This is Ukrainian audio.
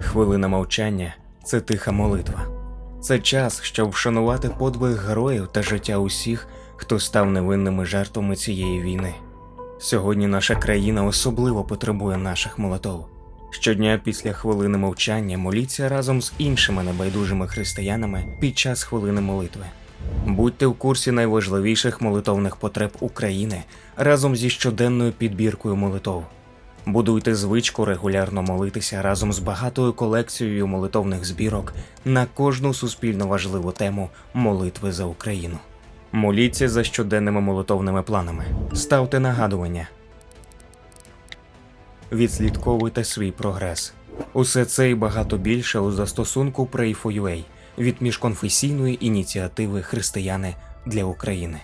Хвилина мовчання це тиха молитва. Це час, щоб вшанувати подвиг героїв та життя усіх, хто став невинними жертвами цієї війни. Сьогодні наша країна особливо потребує наших молитов. Щодня після хвилини мовчання моліться разом з іншими небайдужими християнами під час хвилини молитви. Будьте в курсі найважливіших молитовних потреб України разом зі щоденною підбіркою молитов. Будуйте звичку регулярно молитися разом з багатою колекцією молитовних збірок на кожну суспільно важливу тему молитви за Україну. Моліться за щоденними молитовними планами, ставте нагадування, відслідковуйте свій прогрес. Усе це і багато більше у застосунку Pray4UA від міжконфесійної ініціативи Християни для України.